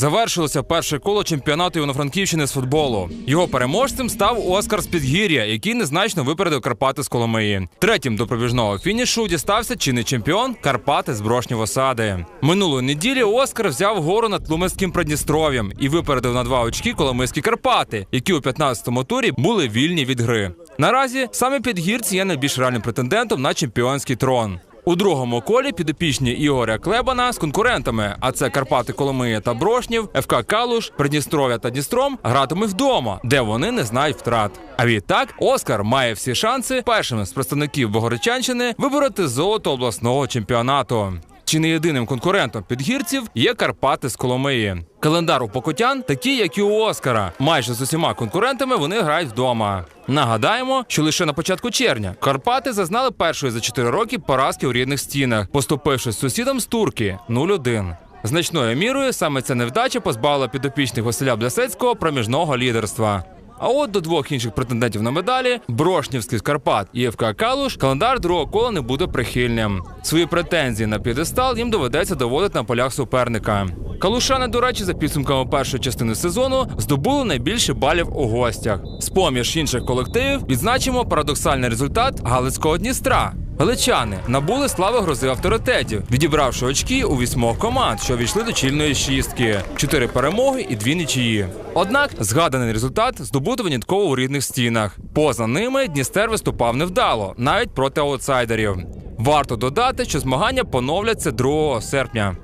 Завершилося перше коло чемпіонату Івано-Франківщини з футболу. Його переможцем став Оскар з Підгір'я, який незначно випередив Карпати з Коломиї. Третім до пробіжного фінішу дістався чинний чемпіон Карпати з Брошнів Осади. Минулої неділі Оскар взяв гору над Тлумацьким Придністров'ям і випередив на два очки Коломийські Карпати, які у 15-му турі були вільні від гри. Наразі саме підгірці є найбільш реальним претендентом на чемпіонський трон. У другому колі підопічні Ігоря Клебана з конкурентами, а це Карпати Коломия та Брошнів, ФК Калуш, Придністров'я та Дністром гратимуть вдома, де вони не знають втрат. А відтак Оскар має всі шанси першим з представників Богородчанщини вибороти золото обласного чемпіонату. Чи не єдиним конкурентом підгірців є Карпати з Коломиї. Календар у покотян такий, як і у Оскара. Майже з усіма конкурентами вони грають вдома. Нагадаємо, що лише на початку червня Карпати зазнали першої за 4 роки поразки у рідних стінах, поступивши з сусідом з турки 0-1. Значною мірою саме ця невдача позбавила підопічних Василя Блясецького проміжного лідерства. А от до двох інших претендентів на медалі Брошнівський Скарпат і ФК Калуш календар другого кола не буде прихильним. Свої претензії на п'єдестал їм доведеться доводити на полях суперника. Калушани, до речі, за підсумками першої частини сезону здобули найбільше балів у гостях. З поміж інших колективів відзначимо парадоксальний результат Галицького Дністра. Галичани набули слави грози авторитетів, відібравши очки у вісьмох команд, що війшли до чільної шістки, чотири перемоги і дві нічиї. Однак згаданий результат здобути винятково у рідних стінах. Поза ними Дністер виступав невдало, навіть проти аутсайдерів. Варто додати, що змагання поновляться 2 серпня.